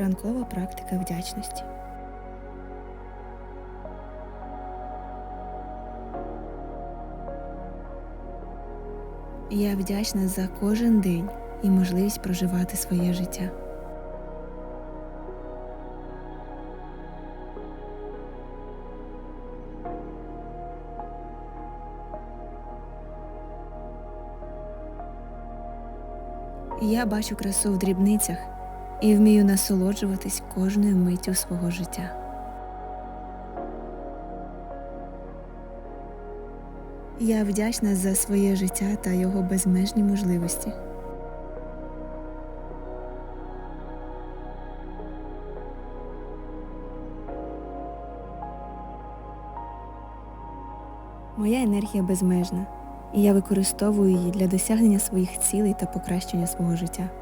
Ранкова практика вдячності. Я вдячна за кожен день і можливість проживати своє життя. Я бачу красу в дрібницях і вмію насолоджуватись кожною миттю свого життя. Я вдячна за своє життя та його безмежні можливості. Моя енергія безмежна, і я використовую її для досягнення своїх цілей та покращення свого життя.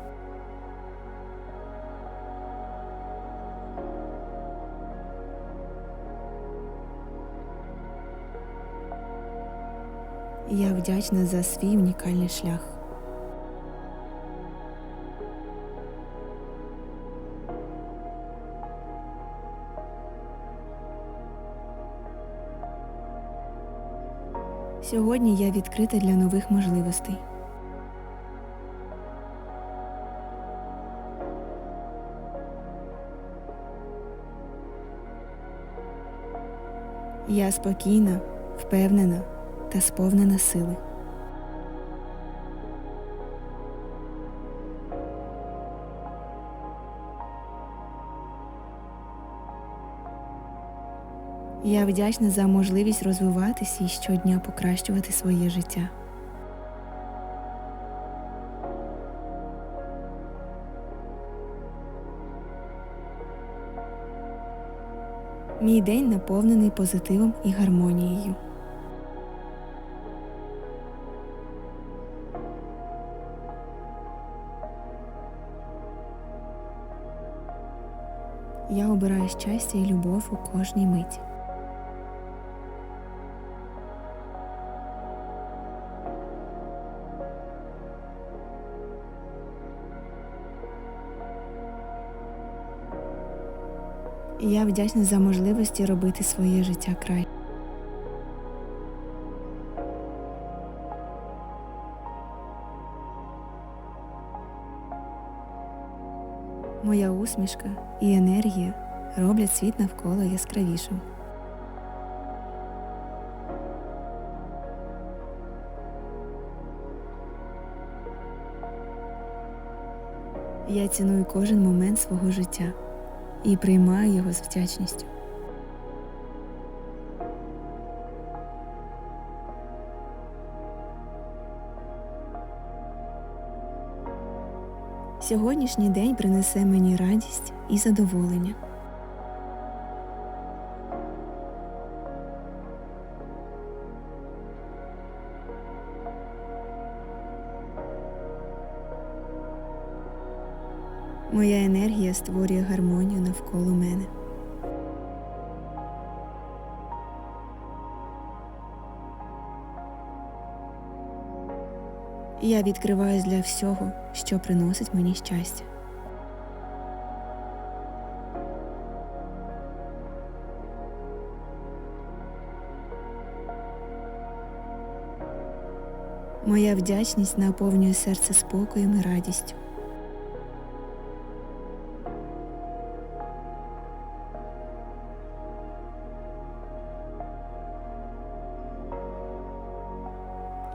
Я вдячна за свій унікальний шлях. Сьогодні я відкрита для нових можливостей. Я спокійна, впевнена та сповнена сили. Я вдячна за можливість розвиватися і щодня покращувати своє життя. Мій день наповнений позитивом і гармонією. Я обираю щастя і любов у кожній миті. Я вдячна за можливості робити своє життя краще. Моя усмішка і енергія роблять світ навколо яскравішим. Я ціную кожен момент свого життя і приймаю його з вдячністю. Сьогоднішній день принесе мені радість і задоволення. Моя енергія створює гармонію навколо мене. Я відкриваюсь для всього, що приносить мені щастя. Моя вдячність наповнює серце спокоєм і радістю.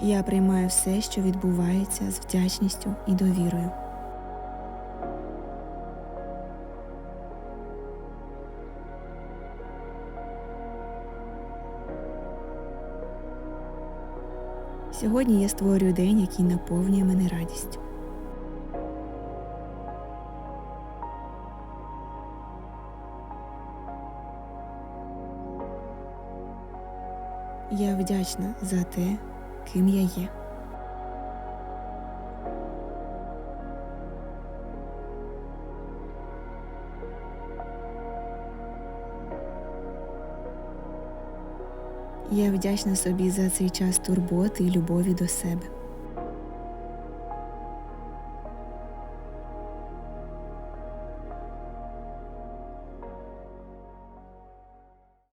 Я приймаю все, що відбувається з вдячністю і довірою. Сьогодні я створюю день, який наповнює мене радістю. Я вдячна за те, ким я є. Я вдячна собі за цей час турботи і любові до себе.